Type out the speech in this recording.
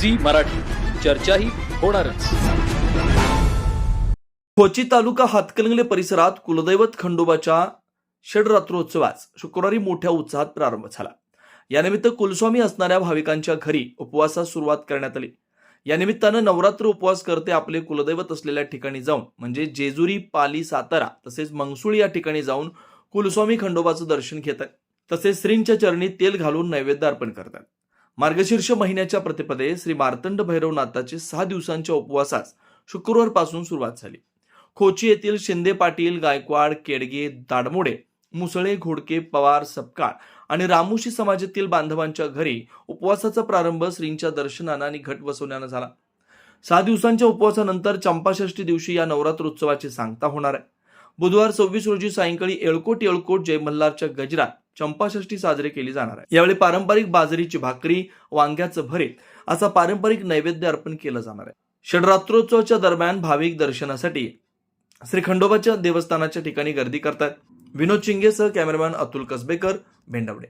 Zee Marathi. चर्चाही होणारच. खोची तालुका हातकलंगले परिसरात कुलदैवत खंडोबाच्या षडरात्रोत्सवास शुक्रवारी मोठ्या उत्साहात प्रारंभ झाला. यानिमित्त कुलस्वामी असणाऱ्या भाविकांच्या घरी उपवासास सुरुवात करण्यात आली. या निमित्तानं नवरात्र उपवास करते आपले कुलदैवत असलेल्या ठिकाणी जाऊन म्हणजे जेजुरी पाली सातारा तसेच मंगसुळी या ठिकाणी जाऊन कुलस्वामी खंडोबाचं दर्शन घेतात. तसेच श्रींच्या चरणी तेल घालून नैवेद्य अर्पण करतात. मार्गशीर्ष महिन्याच्या प्रतिपदे श्री मार्तंड भैरवनाथाचे सहा दिवसांच्या उपवासास शुक्रवारपासून सुरुवात झाली. खोची येथील शिंदे पाटील गायकवाड केडगे दाडमोडे मुसळे घोडके पवार सपकाळ आणि रामोशी समाजातील बांधवांच्या घरी उपवासाचा प्रारंभ श्रींच्या दर्शनानं आणि घट बसवण्यानं झाला. सहा दिवसांच्या उपवासानंतर चंपाषष्ठी दिवशी या नवरात्रोत्सवाची सांगता होणार आहे. बुधवार सव्वीस रोजी सायंकाळी येळकोट येळकोट जयमल्हारच्या गजरात चंपाषष्ठी साजरी केली जाणार आहे. यावेळी पारंपरिक बाजरीची भाकरी वांग्याचं भरीत असा पारंपरिक नैवेद्य अर्पण केलं जाणार आहे. षडरात्रोत्सवाच्या दरम्यान भाविक दर्शनासाठी श्री खंडोबाच्या देवस्थानाच्या ठिकाणी गर्दी करतात. विनोद चिंगेसह कॅमेरामॅन अतुल कसबेकर भेंडवडे.